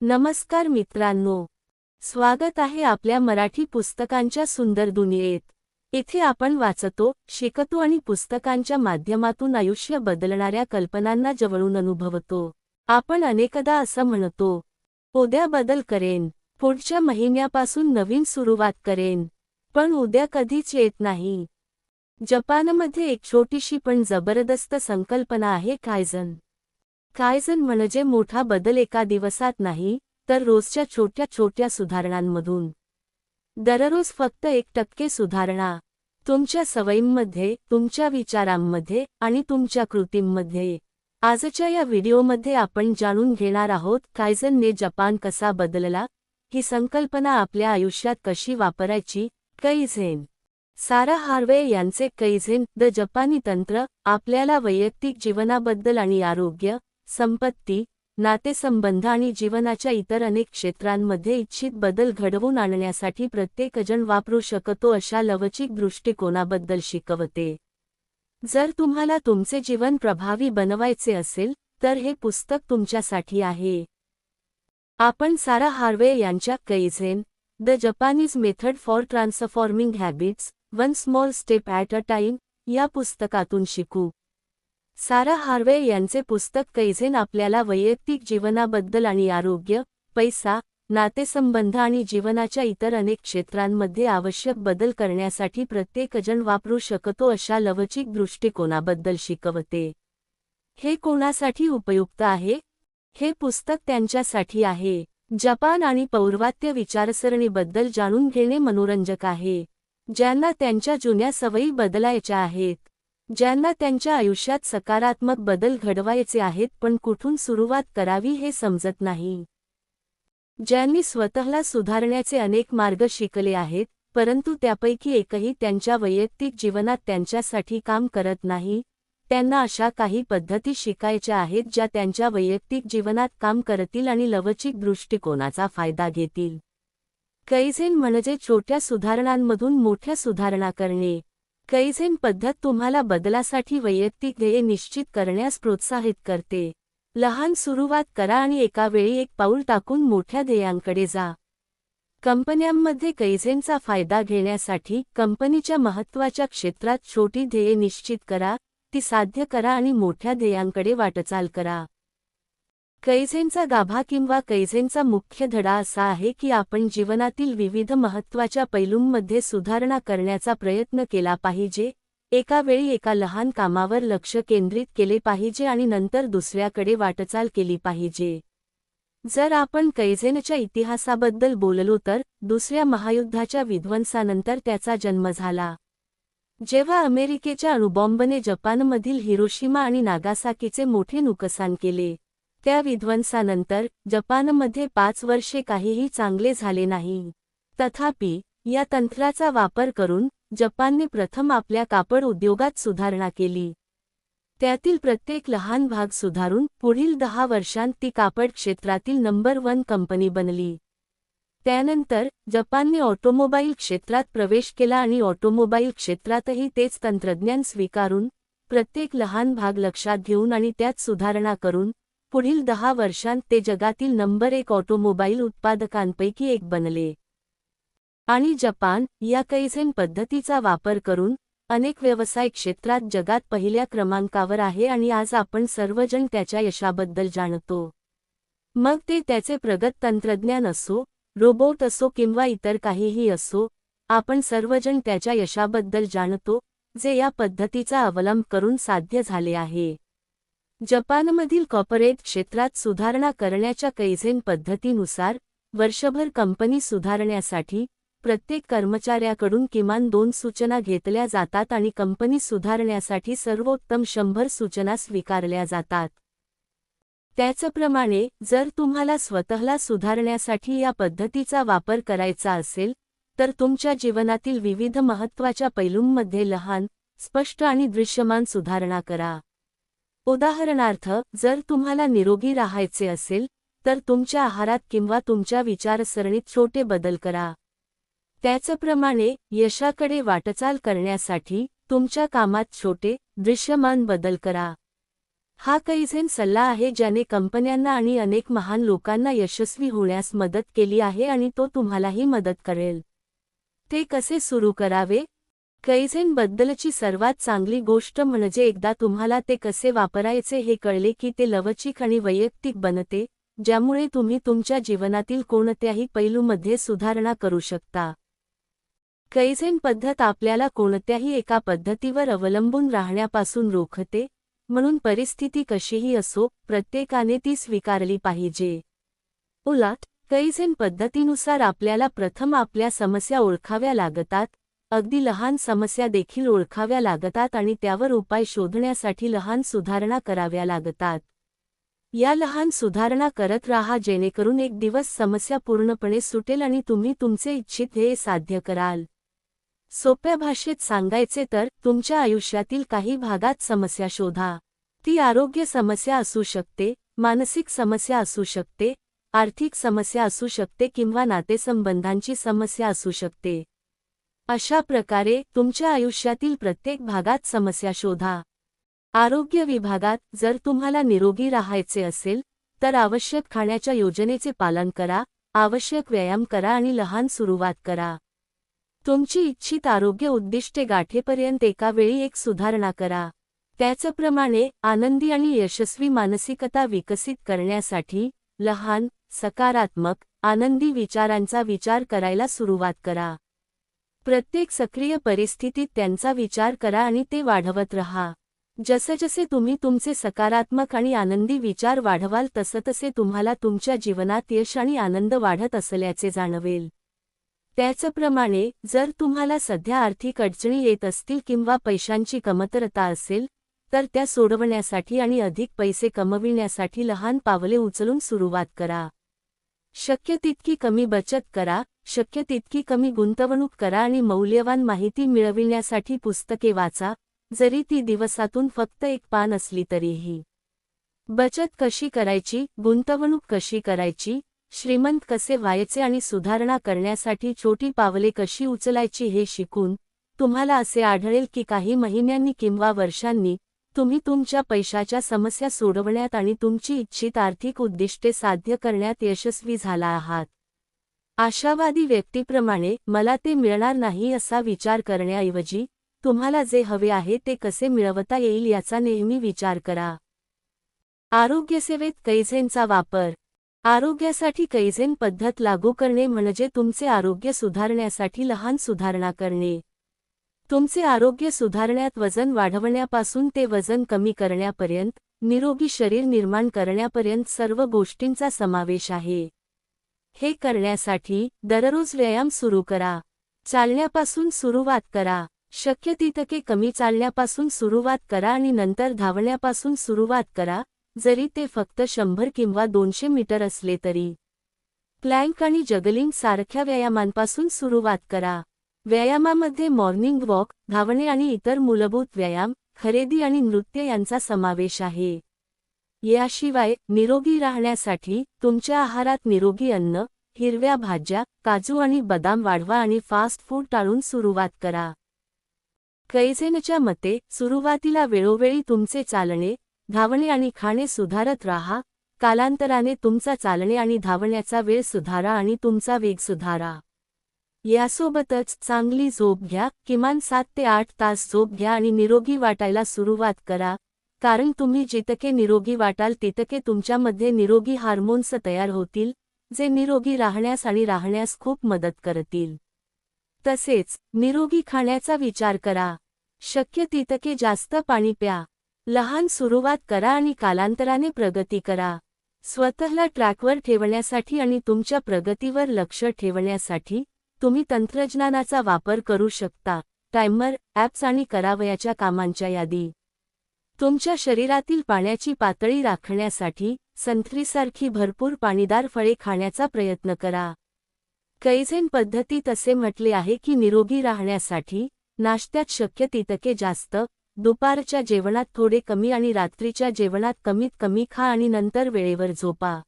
नमस्कार मित्रांनो. स्वागत आहे आपल्या मराठी पुस्तकांच्या सुंदर दुनियेत. इथे आपण वाचतो शिकतो आणि पुस्तकांच्या माध्यमातून आयुष्य बदलणाऱ्या कल्पनांना जवळून अनुभवतो. आपण अनेकदा असं म्हणतो उद्या बदल करेन पुढच्या महिन्यापासून नवीन सुरुवात करेन पण उद्या कधीच येत नाही. जपानमध्ये एक छोटीशी पण जबरदस्त संकल्पना आहे कायझन. कायझन म्हणजे मोठा बदल एका दिवसात नाही तर रोजच्या छोट्या छोट्या सुधारणांमधून. दररोज फक्त एक टक्के सुधारणा. तुमच्या सवयींमध्ये तुमच्या विचारांमध्ये आणि तुमच्या कृतींमध्ये. आजच्या या व्हिडिओमध्ये आपण जाणून घेणार आहोत कायझनने जपान कसा बदलला ही संकल्पना आपल्या आयुष्यात कशी वापरायची कैझेन. सारा हार्वे यांचे कैझेन द जपानी तंत्र आपल्याला वैयक्तिक जीवनाबद्दल आणि आरोग्य संपत्ती नातेसंबंध आणि जीवनाच्या इतर अनेक क्षेत्रांमध्ये इच्छित बदल घडवून आणण्यासाठी प्रत्येकजण वापरू शकतो अशा लवचिक दृष्टिकोनाबद्दल शिकवते. जर तुम्हाला तुमचे जीवन प्रभावी बनवायचे असेल तर हे पुस्तक तुमच्यासाठी आहे. आपण सारा हार्वे यांच्या Kaizen the Japanese method for transforming habits one small step at a time या पुस्तकातून शिकू. सारा हार्वे यांचे पुस्तक कैझेन आपल्याला वैयक्तिक जीवनाबद्दल आणि आरोग्य पैसा नातेसंबंध आणि जीवनाच्या इतर अनेक क्षेत्रांमध्ये आवश्यक बदल करण्यासाठी प्रत्येकजण वापरू शकतो अशा लवचिक दृष्टिकोनाबद्दल शिकवते. हे कोणासाठी उपयुक्त आहे? हे पुस्तक त्यांच्यासाठी आहे. जपान आणि पौर्वात्य विचारसरणीबद्दल जाणून घेणे मनोरंजक आहे. ज्यांना त्यांच्या जुन्या सवयी बदलायच्या आहेत. ज्यांना त्यांच्या आयुष्यात सकारात्मक बदल घडवायचे आहेत पण कुठून सुरुवात करावी हे समजत नाही. ज्यांनी स्वतःला सुधारण्याचे अनेक मार्ग शिकले आहेत परंतु त्यापैकी एकही त्यांच्या वैयक्तिक जीवनात त्यांच्यासाठी काम करत नाही. त्यांना अशा काही पद्धती शिकायच्या आहेत ज्या त्यांच्या वैयक्तिक जीवनात काम करतील आणि लवचिक दृष्टिकोनाचा फायदा घेतील. कैझेन म्हणजे छोट्या सुधारणांमधून मोठ्या सुधारणा करणे. कैझेन पद्धत तुम्हाला बदलासाठी वैयक्तिक ध्येय निश्चित करण्यास प्रोत्साहित करते. लहान सुरुवात करा आणि एका वेळी एक पाऊल टाकून मोठ्या ध्येयांकडे जा. कंपन्यांमध्ये कैझेनचा फायदा घेण्यासाठी कंपनीच्या महत्त्वाच्या क्षेत्रात छोटी ध्येये निश्चित करा ती साध्य करा आणि मोठ्या ध्येयांकडे वाटचाल करा. कैझेनचा गाभा किंवा कैझेनचा मुख्य धडा असा आहे की आपण जीवनातील विविध महत्त्वाच्या पैलूंमध्ये सुधारणा करण्याचा प्रयत्न केला पाहिजे एका वेळी एका लहान कामावर लक्ष केंद्रित केले पाहिजे आणि नंतर दुसऱ्याकडे वाटचाल केली पाहिजे. जर आपण कैझेनच्या इतिहासाबद्दल बोललो तर दुसऱ्या महायुद्धाच्या विध्वंसानंतर त्याचा जन्म झाला. जेव्हा अमेरिकेच्या अणुबॉम्बने जपानमधील हिरोशिमा आणि नागासाकीचे मोठे नुकसान केले त्या विध्वंसानंतर जपानमध्ये पाच वर्षे काहीही चांगले झाले नाही. तथापि या तंत्राचा वापर करून जपानने प्रथम आपल्या कापड उद्योगात सुधारणा केली. त्यातील प्रत्येक लहान भाग सुधारून पुढील दहा वर्षांत ती कापड क्षेत्रातील नंबर वन कंपनी बनली. त्यानंतर जपानने ऑटोमोबाईल क्षेत्रात प्रवेश केला आणि ऑटोमोबाईल क्षेत्रातही तेच तंत्रज्ञान स्वीकारून प्रत्येक लहान भाग लक्षात घेऊन आणि त्यात सुधारणा करून पुढील दहा वर्षांत ते जगातील नंबर एक ऑटोमोबाईल उत्पादकांपैकी एक बनले. आणि जपान या कैझेन पद्धतीचा वापर करून अनेक व्यवसाय क्षेत्रात जगात पहिल्या क्रमांकावर आहे आणि आज आपण सर्वजण त्याच्या यशाबद्दल जाणतो. मग ते त्याचे प्रगत तंत्रज्ञान असो रोबोट असो किंवा इतर काहीही असो आपण सर्वजण त्याच्या यशाबद्दल जाणतो जे या पद्धतीचा अवलंब करून साध्य झाले आहे. जपानमधील कॉर्पोरेट क्षेत्रात सुधारणा करण्याच्या कैझेन पद्धतीनुसार वर्षभर कंपनी सुधारण्यासाठी प्रत्येक कर्मचाऱ्याकडून किमान दोन सूचना घेतल्या जातात आणि कंपनी सुधारण्यासाठी सर्वोत्तम शंभर सूचना स्वीकारल्या जातात. त्याचप्रमाणे जर तुम्हाला स्वतःला सुधारण्यासाठी या पद्धतीचा वापर करायचा असेल तर तुमच्या जीवनातील विविध महत्त्वाच्या पैलूंमध्ये लहान स्पष्ट आणि दृश्यमान सुधारणा करा. उदाहरणार्थ जर तुम्हाला निरोगी राहायचे असेल तर तुमच्या आहारात किंवा तुमच्या विचारसरणीत छोटे बदल करा. त्याचप्रमाणे यशाकडे वाटचाल करण्यासाठी तुमच्या कामात छोटे दृश्यमान बदल करा. हा कैझेन सल्ला आहे ज्याने कंपन्यांना आणि अनेक महान लोकांना यशस्वी होण्यास मदत केली आहे आणि तो तुम्हालाही मदत करेल. ते कसे सुरू करावे? कैझेनबद्दलची सर्वात चांगली गोष्ट म्हणजे एकदा तुम्हाला ते कसे वापरायचे हे कळले की ते लवचिक आणि वैयक्तिक बनते ज्यामुळे तुम्ही तुमच्या जीवनातील कोणत्याही पैलूमध्ये सुधारणा करू शकता. कैझेन पद्धत आपल्याला कोणत्याही एका पद्धतीवर अवलंबून राहण्यापासून रोखते म्हणून परिस्थिती कशीही असो प्रत्येकाने ती स्वीकारली पाहिजे. उलट कैझेन पद्धतीनुसार आपल्याला प्रथम आपल्या समस्या ओळखाव्या लागतात अगदी लहान समस्या देखील ओळखाव्या लागतात आणि त्यावर उपाय शोधण्यासाठी लहान सुधारणा कराव्या लागतात. या लहान सुधारणा करत राहा जेणेकरून एक दिवस समस्या पूर्णपणे सुटेल आणि तुम्ही तुमचे इच्छित ध्येय साध्य कराल. सोप्या भाषेत सांगायचे तर तुमच्या आयुष्यातील काही भागात समस्या शोधा. ती आरोग्य समस्या असू शकते मानसिक समस्या असू शकते आर्थिक समस्या असू शकते किंवा नातेसंबंधांची समस्या असू शकते. अशा प्रकारे तुमच्या आयुष्यातील प्रत्येक भागात समस्या शोधा. आरोग्य विभागात जर तुम्हाला निरोगी राहायचे असेल तर आवश्यक खाण्याच्या योजनेचे पालन करा आवश्यक व्यायाम करा आणि लहान सुरुवात करा. तुमची इच्छित आरोग्य उद्दिष्टे गाठेपर्यंत एका वेळी एक सुधारणा करा. त्याचप्रमाणे आनंदी आणि यशस्वी मानसिकता विकसित करण्यासाठी लहान सकारात्मक आनंदी विचारांचा विचार करायला सुरुवात करा. प्रत्येक सक्रिय परिस्थितीत त्यांचा विचार करा आणि ते वाढवत रहा. जसजसे तुम्ही तुमचे सकारात्मक आणि आनंदी विचार वाढवाल तसतसे तुम्हाला तुमच्या जीवनात यश आणि आनंद वाढत असल्याचे जाणवेल. त्याचप्रमाणे जर तुम्हाला सध्या आर्थिक अडचणी येत असतील किंवा पैशांची कमतरता असेल तर त्या सोडवण्यासाठी आणि अधिक पैसे कमविण्यासाठी लहान पावले उचलून सुरुवात करा. शक्य तितकी कमी बचत करा शक्य तितकी कमी गुंतवणूक करा आणि मौल्यवान माहिती मिळविण्यासाठी पुस्तके वाचा जरी ती दिवसातून फक्त एक पान असली तरीही. बचत कशी करायची गुंतवणूक कशी करायची श्रीमंत कसे व्हायचे आणि सुधारणा करण्यासाठी छोटी पावले कशी उचलायची हे शिकून तुम्हाला असे आढळेल की काही महिन्यांनी किंवा वर्षांनी तुम्ही तुमच्या पैशाच्या समस्या सोडवण्यात आणि तुमची इच्छित आर्थिक उद्दिष्टे साध्य करण्यात यशस्वी झाला आहात. आशावादी व्यक्तीप्रमाणे मला ते मिळणार नाही असा विचार करण्याऐवजी तुम्हाला जे हवे आहे ते कसे मिळवता येईल याचा नेहमी विचार करा. आरोग्यसेवेत कैझेनचा वापर. आरोग्यासाठी कैझेन पद्धत लागू करणे म्हणजे तुमचे आरोग्य सुधारण्यासाठी लहान सुधारणा करणे. तुमचे आरोग्य सुधारण्यात वजन वाढवण्यापासून ते वजन कमी करण्यापर्यंत निरोगी शरीर निर्माण करण्यापर्यंत सर्व गोष्टींचा समावेश आहे. हे करण्यासाठी दररोज व्यायाम सुरू करा. चालण्यापासून सुरुवात करा. शक्य तितके कमी चालण्यापासून सुरुवात करा आणि नंतर धावण्यापासून सुरुवात करा जरी ते फक्त शंभर किंवा दोनशे मीटर असले तरी. प्लँक आणि जगलिंग सारख्या व्यायामांपासून सुरुवात करा. व्यायामामध्ये मॉर्निंग वॉक धावणे आणि इतर मूलभूत व्यायाम खरेदी आणि नृत्य यांचा समावेश आहे. याशिवाय निरोगी राहण्यासाठी तुमच्या आहारात निरोगी अन्न हिरव्या भाज्या काजू आणि बदाम वाढवा आणि फास्ट फूड टाळून सुरुवात करा. कैझेनच्या मते सुरुवातीला वेळोवेळी तुमचे चालणे धावणे आणि खाणे सुधारत राहा कालांतराने तुमचा चालणे आणि धावण्याचा वेळ सुधारा आणि तुमचा वेग सुधारा. यासोबतच चांगली झोप घ्या किमान सात ते आठ तास झोप घ्या आणि निरोगी वाटायला सुरुवात करा. कारण तुम्ही जितके निरोगी वाटाल तितके तुमच्यामध्ये निरोगी हार्मोन्स तयार होतील जे निरोगी राहण्यास आणि राहण्यास खूप मदत करतील. तसेच निरोगी खाण्याचा विचार करा. शक्य तितके जास्त पाणी प्या. लहान सुरुवात करा आणि कालांतराने प्रगती करा. स्वतःला ट्रॅकवर ठेवण्यासाठी आणि तुमच्या प्रगतीवर लक्ष ठेवण्यासाठी तुम्ही तंत्रज्ञानाचा वापर करू शकता. टायमर ॲप्स आणि करावयाच्या कामांच्या यादी. तुमच्या शरीरातील पाण्याची पातळी राखण्यासाठी संत्रीसारखी भरपूर पाणीदार फळे खाण्याचा प्रयत्न करा. कैझेन पद्धतीत असे म्हटले आहे की निरोगी राहण्यासाठी नाश्त्यात शक्य तितके जास्त दुपारच्या जेवणात थोडे कमी आणि रात्रीच्या जेवणात कमीत कमी खा आणि नंतर वेळेवर झोपा.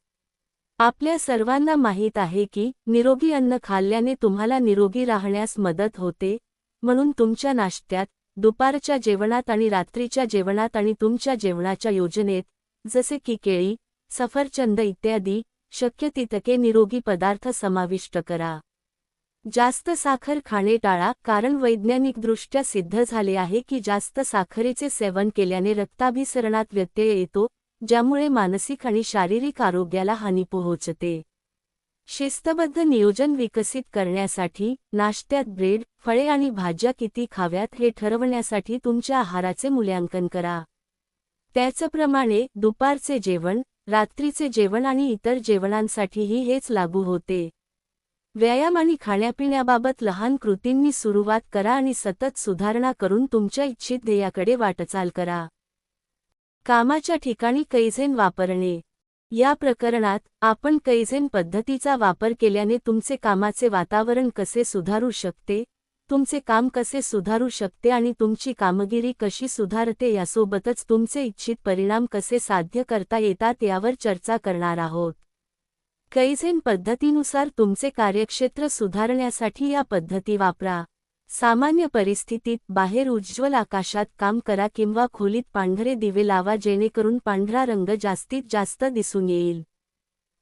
आपल्या सर्वांना माहीत आहे की निरोगी अन्न खाल्ल्याने तुम्हाला निरोगी राहण्यास मदत होते म्हणून तुमच्या नाश्त्यात दुपारच्या जेवणात आणि रात्रीच्या जेवणात आणि तुमच्या जेवणाच्या योजनेत जसे की केळी सफरचंद इत्यादी शक्य तितके निरोगी पदार्थ समाविष्ट करा. जास्त साखर खाणे टाळा कारण वैज्ञानिकदृष्ट्या सिद्ध झाले आहे की जास्त साखरेचे सेवन केल्याने रक्ताभिसरणात व्यत्यय येतो ज्यामुळे मानसिक आणि शारीरिक आरोग्याला हानी पोहोचते. शिस्तबद्ध नियोजन विकसित करण्यासाठी नाश्त्यात ब्रेड फळे आणि भाज्या किती खाव्यात हे ठरवण्यासाठी तुमच्या आहाराचे मूल्यांकन करा. त्याचप्रमाणे दुपारचे जेवण रात्रीचे जेवण आणि इतर जेवणांसाठीही हेच लागू होते. व्यायाम आणि खाण्यापिण्याबाबत लहान कृतींनी सुरुवात करा आणि सतत सुधारणा करून तुमच्या इच्छित ध्येयाकडे वाटचाल करा. कामाच्या ठिकाणी कैझेन वापरणे. या प्रकरणात आपण कैझेन पद्धतीचा वापर केल्याने तुमचे कामाचे वातावरण कसे सुधारू शकते तुमचे काम कसे सुधारू शकते आणि तुमची कामगिरी कशी सुधारते यासोबतच तुमचे इच्छित परिणाम कसे साध्य करता येतात यावर चर्चा करणार आहोत. कैझेन पद्धतीनुसार तुमचे कार्यक्षेत्र सुधारण्यासाठी या पद्धती वापरा. सामान्य परिस्थितीत बाहेर उज्ज्वल आकाशात काम करा किंवा खोलीत पांढरे दिवे लावा जेणेकरून पांढरा रंग जास्तीत जास्त दिसून येईल.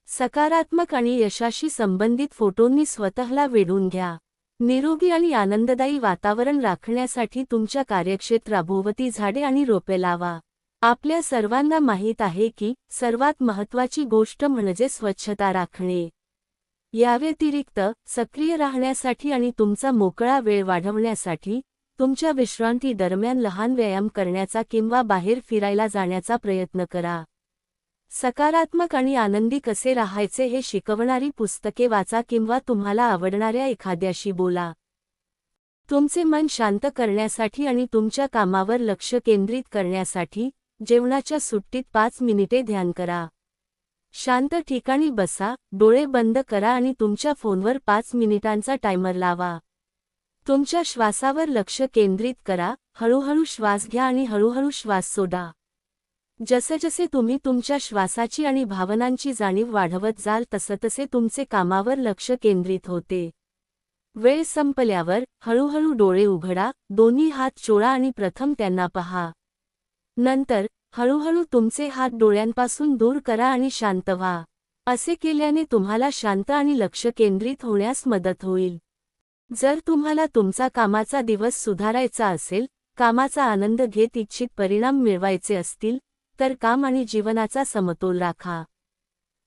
सकारात्मक आणि यशाशी संबंधित फोटोंनी स्वतःला वेढून घ्या. निरोगी आणि आनंददायी वातावरण राखण्यासाठी तुमच्या कार्यक्षेत्राभोवती झाडे आणि रोपे लावा. आपल्या सर्वांना माहीत आहे की सर्वात महत्त्वाची गोष्ट म्हणजे स्वच्छता राखणे. याव्यतिरिक्त सक्रिय राहण्यासाठी आणि तुमचा मोकळा वेळ वाढवण्यासाठी तुमच्या विश्रांती दरम्यान लहान व्यायाम करण्याचा किंवा बाहेर फिरायला जाण्याचा प्रयत्न करा. सकारात्मक आणि आनंदी कसे राहायचे हे शिकवणारी पुस्तके वाचा किंवा तुम्हाला आवडणाऱ्या एखाद्याशी बोला. तुमचे मन शांत करण्यासाठी आणि तुमच्या कामावर लक्ष केंद्रित करण्यासाठी जेवणाच्या सुट्टीत पाच मिनिटे ध्यान करा. शांत ठिकाणी बसा डोळे बंद करा आणि तुमच्या फोनवर पाच मिनिटांचा टायमर लावा. तुमच्या श्वासावर लक्ष केंद्रित करा हळूहळू श्वास घ्या आणि हळूहळू श्वास सोडा. जसे तुम्ही तुमच्या श्वासाची आणि भावनांची जाणीव वाढवत जाल तसतसे तुमचे कामावर लक्ष केंद्रित होते. वेळ संपल्यावर हळूहळू डोळे उघडा दोन्ही हात चोळा आणि प्रथम त्यांना पहा. नंतर हळूहळू तुमचे हात डोळ्यांपासून दूर करा आणि शांत व्हा. असे केल्याने तुम्हाला शांत आणि लक्ष केंद्रित होण्यास मदत होईल. जर तुम्हाला तुमचा कामाचा दिवस सुधारायचा असेल कामाचा आनंद घेत इच्छित परिणाम मिळवायचे असतील तर काम आणि जीवनाचा समतोल राखा.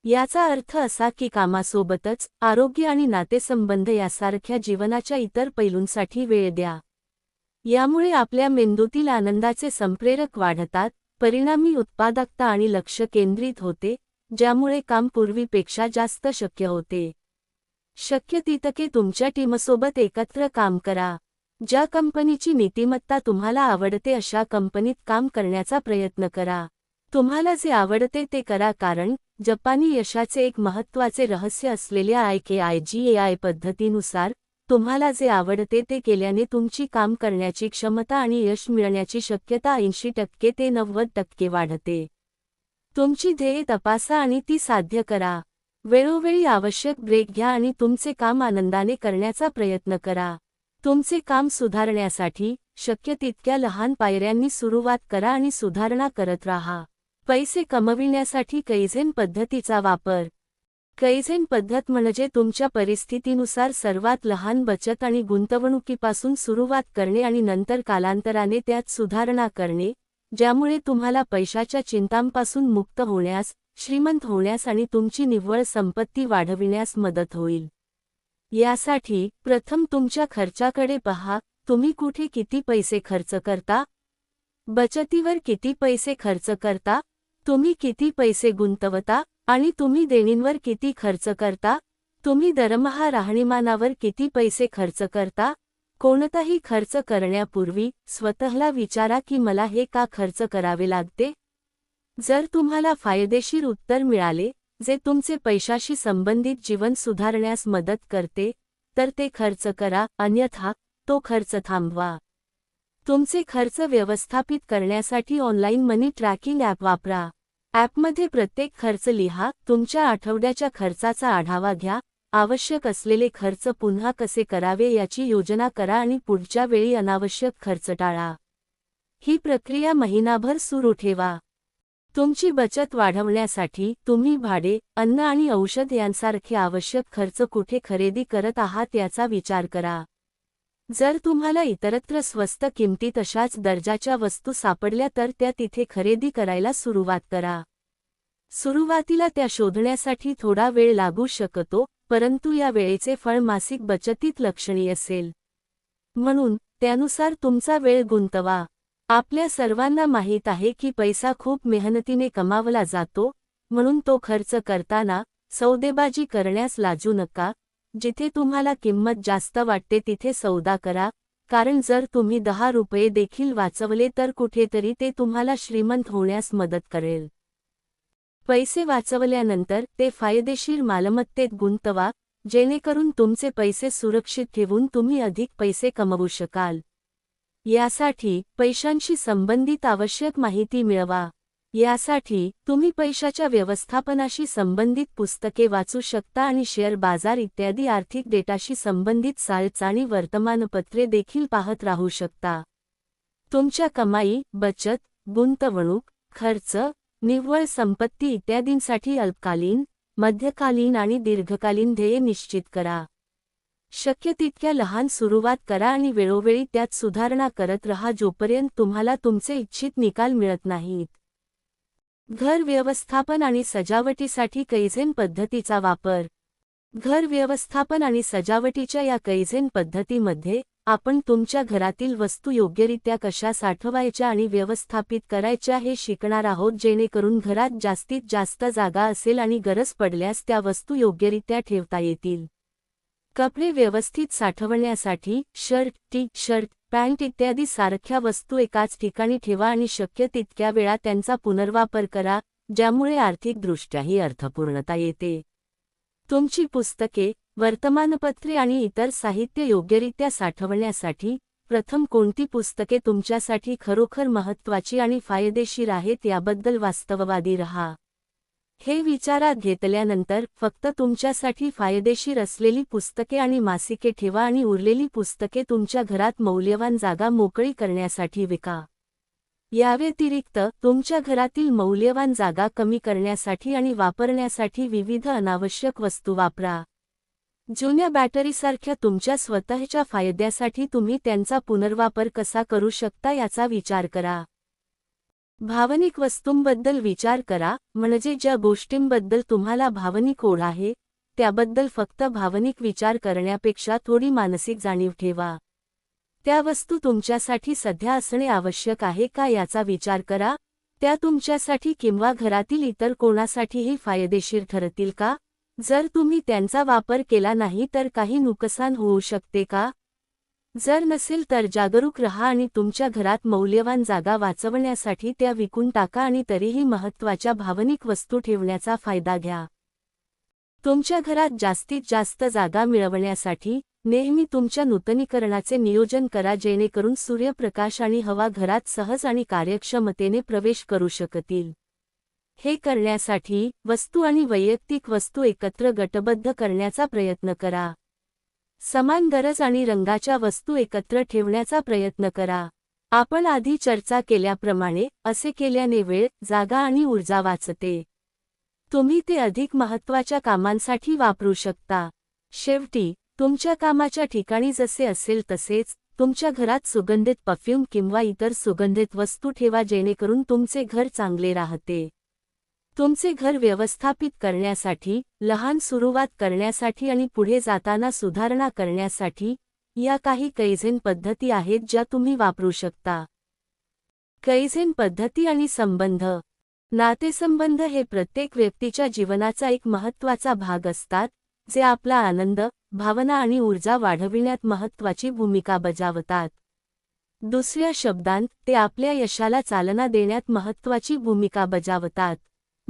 याचा अर्थ असा की कामासोबतच आरोग्य आणि नातेसंबंध यासारख्या जीवनाच्या इतर पैलूंसाठी वेळ द्या. यामुळे आपल्या मेंदूतील आनंदाचे संप्रेरक वाढतात परिणामी उत्पादकता आणि लक्ष केंद्रित होते ज्यामुळे काम पूर्वीपेक्षा जास्त शक्य होते. शक्य तितके तुमच्या टीमसोबत एकत्र काम करा. ज्या कंपनीची नीतिमत्ता तुम्हाला आवडते अशा कंपनीत काम करण्याचा प्रयत्न करा. तुम्हाला जे आवडते ते करा कारण जपानी यशाचे एक महत्त्वाचे रहस्य असलेल्या I K I G A I पद्धतीनुसार तुम्हाला जे आवडते ते केल्याने तुमची काम करण्याची क्षमता आणि यश मिळण्याची शक्यता ऐंशी टक्के ते नव्वद टक्के वाढते. तुमची ध्येय तपासा आणि ती साध्य करा. वेळोवेळी आवश्यक ब्रेक घ्या आणि तुमचे काम आनंदाने करण्याचा प्रयत्न करा. तुमचे काम सुधारण्यासाठी शक्य तितक्या लहान पायऱ्यांनी सुरुवात करा आणि सुधारणा करत राहा. पैसे कमविण्यासाठी कैझेन पद्धतीचा वापर कैझेन पद्धत म्हणजे तुमच्या परिस्थितीनुसार सर्वात लहान बचत आणि गुंतवणुकीपासून सुरुवात करणे आणि नंतर कालांतराने त्यात सुधारणा करणे ज्यामुळे तुम्हाला पैशाच्या चिंतांपासून मुक्त होण्यास श्रीमंत होण्यास आणि तुमची निव्वळ संपत्ती वाढविण्यास मदत होईल. यासाठी प्रथम तुमच्या खर्चाकडे पहा तुम्ही कुठे किती पैसे खर्च करता? बचतीवर किती पैसे खर्च करता? तुम्ही किती पैसे गुंतवता? आणि तुम्ही देणींवर किती खर्च करता? तुम्ही दरमहा राहणीमानावर किती पैसे खर्च करता? कोणताही खर्च करण्यापूर्वी स्वतःला विचारा की मला हे का खर्च करावे लागते? जर तुम्हाला फायदेशीर उत्तर मिळाले जे तुमचे पैशाशी संबंधित जीवन सुधारण्यास मदत करते तर ते खर्च करा अन्यथा तो खर्च थांबवा. तुमचे खर्च व्यवस्थापित करण्यासाठी ऑनलाईन मनी ट्रॅकिंग ॲप वापरा. ॲपमध्ये प्रत्येक खर्च लिहा तुमच्या आठवड्याच्या खर्चाचा आढावा घ्या आवश्यक असलेले खर्च पुन्हा कसे करावे याची योजना करा आणि पुढच्या वेळी अनावश्यक खर्च टाळा. ही प्रक्रिया महिनाभर सुरू ठेवा. तुमची बचत वाढवण्यासाठी तुम्ही भाडे अन्न आणि औषध यांसारखे आवश्यक खर्च कुठे खरेदी करत आहात याचा विचार करा. जर तुम्हाला इतरत्र स्वस्त किमतीत अशाच दर्जाच्या वस्तू सापडल्या तर त्या तिथे खरेदी करायला सुरुवात करा. सुरुवातीला त्या शोधण्यासाठी थोडा वेळ लागू शकतो परंतु या वेळेचे फळ मासिक बचतीत लक्षणीय असेल. म्हणून त्यानुसार तुमचा वेळ गुंतवा. आपल्या सर्वांना माहीत आहे की पैसा खूप मेहनतीने कमावला जातो म्हणून तो खर्च करताना सौदेबाजी करण्यास लाजू नका जिथे तुम्हाला किंमत जास्त वाटते तिथे सौदा करा कारण जर तुम्ही दहा रुपये देखील वाचवले तर कुठेतरी ते तुम्हाला श्रीमंत होण्यास मदत करेल. पैसे वाचवल्यानंतर ते फायदेशीर मालमत्तेत गुंतवा जेणेकरून तुमचे पैसे सुरक्षित ठेवून तुम्ही अधिक पैसे कमवू शकाल. यासाठी पैशांशी संबंधित आवश्यक माहिती मिळवा. यासाठी तुम्ही पैशाच्या व्यवस्थापनाशी संबंधित पुस्तके वाचू शकता आणि शेअर बाजार इत्यादी आर्थिक डेटाशी संबंधित साल्स आणि वर्तमानपत्रे देखील पाहत राहू शकता. तुमच्या कमाई बचत गुंतवणूक खर्च निव्वळ संपत्ती इत्यादींसाठी अल्पकालीन मध्यकालीन आणि दीर्घकालीन ध्येय निश्चित करा. शक्य तितक्या लहान सुरुवात करा आणि वेळोवेळी त्यात सुधारणा करत रहा जोपर्यंत तुम्हाला तुमचे इच्छित निकाल मिळत नाहीत. घर व्यवस्थापन आणि सजावटीसाठी कैझेन पद्धतीचा वापर. घर व्यवस्थापन आणि सजावटीच्या या कैझेन पद्धतीमध्ये आपण तुमच्या घरातील वस्तू योग्यरित्या कशा साठवायच्या आणि व्यवस्थापित करायच्या हे शिकणार आहोत जेणेकरून घरात जास्तीत जास्त जागा असेल आणि गरज पडल्यास त्या वस्तू योग्यरित्या ठेवता येतील. कपडे व्यवस्थित साठवण्यासाठी शर्ट टी शर्ट पॅन्ट इत्यादी सारख्या वस्तू एकाच ठिकाणी ठेवा आणि शक्य तितक्या वेळा त्यांचा पुनर्वापर करा ज्यामुळे आर्थिकदृष्ट्याही अर्थपूर्णता येते. तुमची पुस्तके वर्तमानपत्रे आणि इतर साहित्य योग्यरित्या साठवण्यासाठी प्रथम कोणती पुस्तके तुमच्यासाठी खरोखर महत्त्वाची आणि फायदेशीर आहेत याबद्दल वास्तववादी रहा. हे विचारात घेतल्यानंतर फक्त तुमच्यासाठी फायदेशीर असलेली पुस्तके आणि मासिके ठेवा आणि उरलेली पुस्तके तुमच्या घरात मौल्यवान जागा मोकळी करण्यासाठी विका. याव्यतिरिक्त तुमच्या घरातील मौल्यवान जागा कमी करण्यासाठी आणि वापरण्यासाठी विविध अनावश्यक वस्तू वापरा. जुन्या बॅटरीसारख्या तुमच्या स्वतःच्या फायद्यासाठी तुम्ही त्यांचा पुनर्वापर कसा करू शकता याचा विचार करा. भावनिक वस्तूंबद्दल विचार करा म्हणजे ज्या गोष्टींबद्दल तुम्हाला भावनिक ओढ आहे त्याबद्दल फक्त भावनिक विचार करण्यापेक्षा थोडी मानसिक जाणीव ठेवा. त्या वस्तू तुमच्यासाठी सध्या असणे आवश्यक आहे का याचा विचार करा. त्या तुमच्यासाठी किंवा घरातील इतर कोणासाठीही फायदेशीर ठरतील का? जर तुम्ही त्यांचा वापर केला नाही तर काही नुकसान होऊ शकते का? जर नसेल तर जागरूक रहा आणि तुमच्या घरात मौल्यवान जागा वाचवण्यासाठी त्या विकून टाका आणि तरीही महत्त्वाच्या भावनिक वस्तू ठेवण्याचा फायदा घ्या. तुमच्या घरात जास्तीत जास्त जागा मिळवण्यासाठी नेहमी तुमच्या नूतनीकरणाचे नियोजन करा जेणेकरून सूर्यप्रकाश आणि हवा घरात सहज आणि कार्यक्षमतेने प्रवेश करू शकतील. हे करण्यासाठी वस्तू आणि वैयक्तिक वस्तू एकत्र गटबद्ध करण्याचा प्रयत्न करा. समान गरज आणि रंगाच्या वस्तू एकत्र ठेवण्याचा प्रयत्न करा. आपण आधी चर्चा केल्याप्रमाणे असे केल्याने वेळ जागा आणि ऊर्जा वाचते. तुम्ही ते अधिक महत्त्वाच्या कामांसाठी वापरू शकता. शेवटी तुमच्या कामाच्या ठिकाणी जसे असेल तसेच तुमच्या घरात सुगंधित परफ्यूम किंवा इतर सुगंधित वस्तू ठेवा जेणेकरून तुमचे घर चांगले राहते. तुमचे घर व्यवस्थापित करण्यासाठी लहान सुरुवात करण्यासाठी आणि पुढे जाताना सुधारणा करण्यासाठी या काही कैझेन पद्धती आहेत ज्या तुम्ही वापरू शकता. कैझेन पद्धती आणि संबंध. नातेसंबंध हे प्रत्येक व्यक्तीच्या जीवनाचा एक महत्त्वाचा भाग असतात जे आपला आनंद भावना आणि ऊर्जा वाढविण्यात महत्त्वाची भूमिका बजावतात. दुसऱ्या शब्दांत ते आपल्या यशाला चालना देण्यात महत्त्वाची भूमिका बजावतात.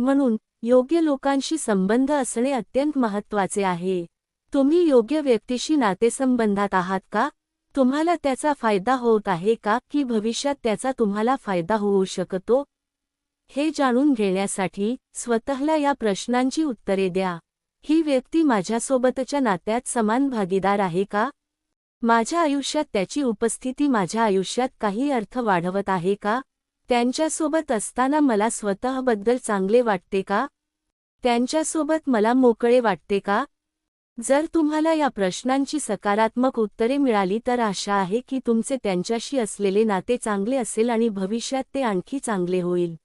म्हणून योग्य लोकांशी संबंध असणे अत्यंत महत्त्वाचे आहे. तुम्ही योग्य व्यक्तीशी नातेसंबंधात आहात का? तुम्हाला त्याचा फायदा होत आहे का? की भविष्यात त्याचा तुम्हाला फायदा होऊ शकतो? हे जाणून घेण्यासाठी स्वतःला या प्रश्नांची उत्तरे द्या. ही व्यक्ती माझ्यासोबतच्या नात्यात समान भागीदार आहे का? माझ्या आयुष्यात त्याची उपस्थिती माझ्या आयुष्यात काही अर्थ वाढवत आहे का? त्यांच्यासोबत असताना मला स्वतःबद्दल चांगले वाटते का? त्यांच्यासोबत मला मोकळे वाटते का? जर तुम्हाला या प्रश्नांची सकारात्मक उत्तरे मिळाली तर आशा आहे की तुमचे त्यांच्याशी असलेले नाते चांगले असेल आणि भविष्यात ते आणखी चांगले होईल.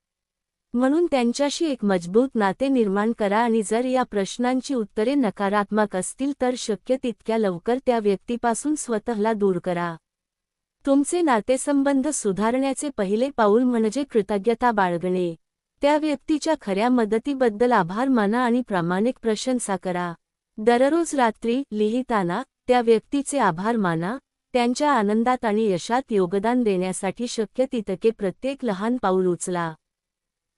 म्हणून त्यांच्याशी एक मजबूत नाते निर्माण करा आणि जर या प्रश्नांची उत्तरे नकारात्मक असतील तर शक्य तितक्या लवकर त्या व्यक्तीपासून स्वतःला दूर करा. तुमचे नातेसंबंध सुधारण्याचे पहिले पाऊल म्हणजे कृतज्ञता बाळगणे. त्या व्यक्तीच्या खऱ्या मदतीबद्दल आभार माना आणि प्रामाणिक प्रशंसा करा. दररोज रात्री लिहिताना त्या व्यक्तीचे आभार माना त्यांच्या आनंदात आणि यशात योगदान देण्यासाठी शक्य तितके प्रत्येक लहान पाऊल उचला.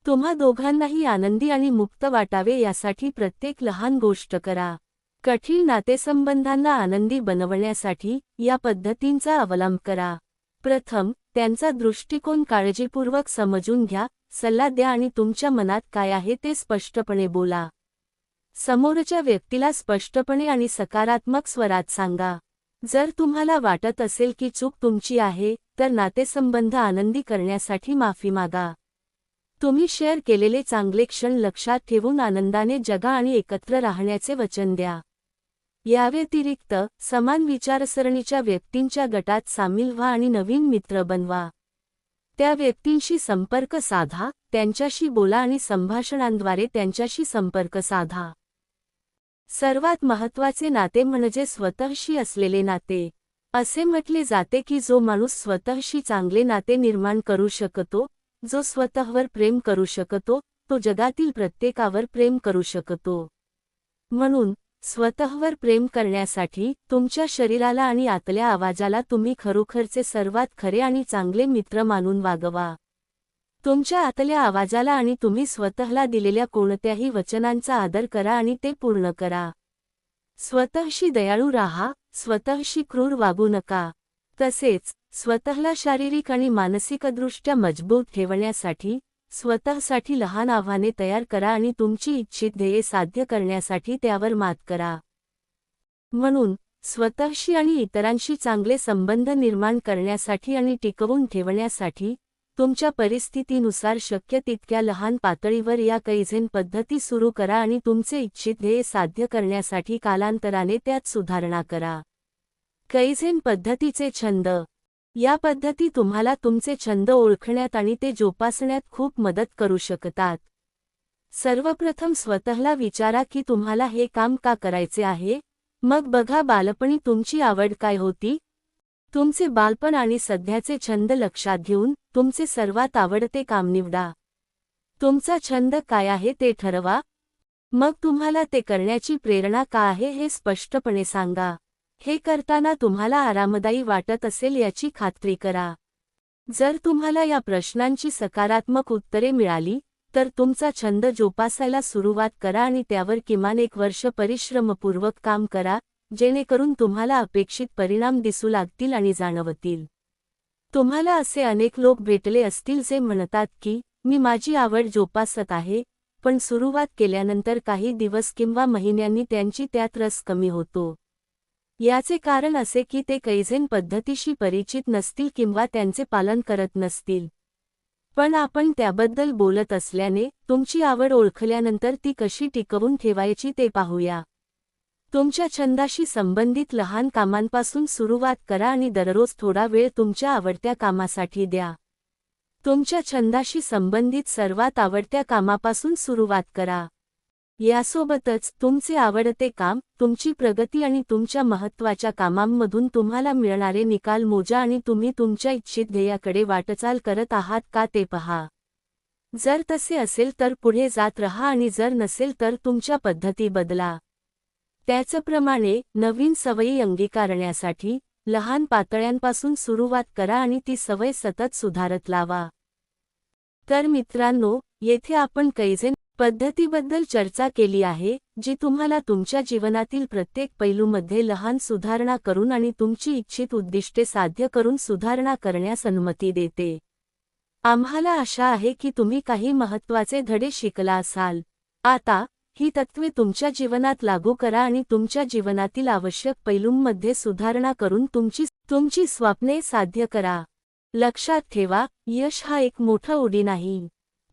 तुम्हा दोघांनाही आनंदी आणि मुक्त वाटावे यासाठी प्रत्येक लहान गोष्ट करा. कठीण नातेसंबंधांना आनंदी बनवण्यासाठी या पद्धतींचा अवलंब करा. प्रथम त्यांचा दृष्टिकोन काळजीपूर्वक समजून घ्या सल्ला द्या आणि तुमच्या मनात काय आहे ते स्पष्टपणे बोला. समोरच्या व्यक्तीला स्पष्टपणे आणि सकारात्मक स्वरात सांगा. जर तुम्हाला वाटत असेल की चूक तुमची आहे तर नातेसंबंध आनंदी करण्यासाठी माफी मागा. तुम्ही शेअर केलेले चांगले क्षण लक्षात ठेवून आनंदाने जगा आणि एकत्र राहण्याचे वचन द्या. याव्यतिरिक्त समान विचारसरणीच्या व्यक्तींच्या गटात सामील व्हा आणि नवीन मित्र बनवा. त्या व्यक्तींशी संपर्क साधा त्यांच्याशी बोला आणि संभाषणांद्वारे त्यांच्याशी संपर्क साधा. सर्वात महत्त्वाचे नाते म्हणजे स्वतःशी असलेले नाते. असे म्हटले जाते की जो माणूस स्वतःशी चांगले नाते निर्माण करू शकतो जो स्वतःवर प्रेम करू शकतो तो जगातील प्रत्येकावर प्रेम करू शकतो. म्हणून स्वतःवर प्रेम करण्यासाठी तुमच्या शरीराला आणि आतल्या आवाजाला तुम्ही खरोखरचे सर्वात खरे आणि चांगले मित्र मानून वागवा. तुमच्या आतल्या आवाजाला आणि तुम्ही स्वतःला दिलेल्या कोणत्याही वचनांचा आदर करा आणि ते पूर्ण करा. स्वतःशी दयाळू राहा स्वतःशी क्रूर वागू नका. तसेच स्वतःला शारीरिक आणि मानसिकदृष्ट्या मजबूत ठेवण्यासाठी स्वतःसाठी लहान आव्हाने तयार करा आणि तुमची इच्छित ध्येये साध्य करण्यासाठी त्यावर मात करा. म्हणून स्वतःशी आणि इतरांशी चांगले संबंध निर्माण करण्यासाठी आणि टिकवून ठेवण्यासाठी तुमच्या परिस्थितीनुसार शक्य तितक्या लहान पातळीवर या कैझेन पद्धती सुरू करा आणि तुमचे इच्छित ध्येय साध्य करण्यासाठी कालांतराने त्यात सुधारणा करा. कैझेन पद्धतीचे छंद या पद्धती तुम्हाला तुमचे छंद ओळखण्यात आणि ते जोपासण्यात खूप मदत करू शकतात. सर्वप्रथम स्वतःला विचारा की तुम्हाला हे काम का करायचे आहे? मग बघा बालपणी तुमची आवड काय होती? तुमचे बालपण आणि सध्याचे छंद लक्षात घेऊन तुमचे सर्वात आवडते काम निवडा. तुमचा छंद काय आहे ते ठरवा. मग तुम्हाला ते करण्याची प्रेरणा का आहे हे स्पष्टपणे सांगा. हे करताना तुम्हाला आरामदायी वाटत असेल याची खात्री करा. जर तुम्हाला या प्रश्नांची सकारात्मक उत्तरे मिळाली तर तुमचा छंद जोपासायला सुरुवात करा आणि त्यावर किमान एक वर्ष परिश्रमपूर्वक काम करा जेणेकरून तुम्हाला अपेक्षित परिणाम दिसू लागतील आणि जाणवतील. तुम्हाला असे अनेक लोक भेटले असतील जे म्हणतात की मी माझी आवड जोपासत आहे पण सुरुवात केल्यानंतर काही दिवस किंवा महिन्यांनी त्यांची त्यात रस कमी होतो. याचे कारण असे की ते कैझेन पद्धतीशी परिचित नसतील किंवा त्यांचे पालन करत नसतील. पण आपण त्याबद्दल बोलत असल्याने तुमची आवड ओळखल्यानंतर ती कशी टिकवून ठेवायची ते पाहूया. तुमच्या छंदाशी संबंधित लहान कामांपासून सुरुवात करा आणि दररोज थोडा वेळ तुमच्या आवडत्या कामासाठी द्या. तुमच्या छंदाशी संबंधित सर्वात आवडत्या कामापासून सुरुवात करा. यासोबतच तुमचे आवडते काम तुमची प्रगती आणि तुमच्या महत्त्वाच्या कामांमधून तुम्हाला मिळणारे निकाल मोजा आणि तुम्ही तुमच्या इच्छित ध्येयाकडे वाटचाल करत आहात का ते पहा. जर तसे असेल तर पुढे जात रहा आणि जर नसेल तर तुमच्या पद्धती बदला. त्याचप्रमाणे नवीन सवयी अंगीकारण्यासाठी लहान पातळ्यांपासून सुरुवात करा आणि ती सवय सतत सुधारत लावा. तर मित्रांनो येथे आपण कैजे पद्धतीबद्दल चर्चा केली आहे जी तुम्हाला तुमच्या जीवनातील प्रत्येक पैलूमध्ये लहान सुधारणा करून आणि तुमची इच्छित उद्दिष्टे साध्य करून सुधारणा करण्यास अनुमती देते. आम्हाला आशा आहे की तुम्ही काही महत्त्वाचे धडे शिकला असाल. आता ही तत्त्वे तुमच्या जीवनात लागू करा आणि तुमच्या जीवनातील आवश्यक पैलूंमध्ये सुधारणा करून तुमची तुमची स्वप्ने साध्य करा. लक्षात ठेवा यश हा एक मोठा उडी नाही.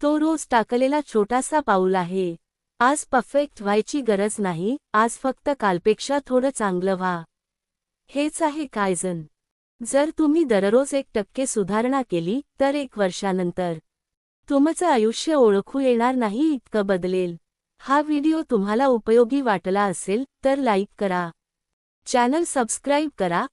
तो रोज टाकलेला छोटासा पाऊल आहे. आज परफेक्ट व्हायची गरज नाही आज फक्त कालपेक्षा थोडं चांगलं व्हा. हेच आहे कायजन जर तुम्ही दररोज एक टक्के सुधारणा केली तर एक वर्षानंतर तुमचं आयुष्य ओळखू येणार नाही इतकं बदलेल. हा व्हिडिओ तुम्हाला उपयोगी वाटला असेल तर लाईक करा. चॅनल सबस्क्राईब करा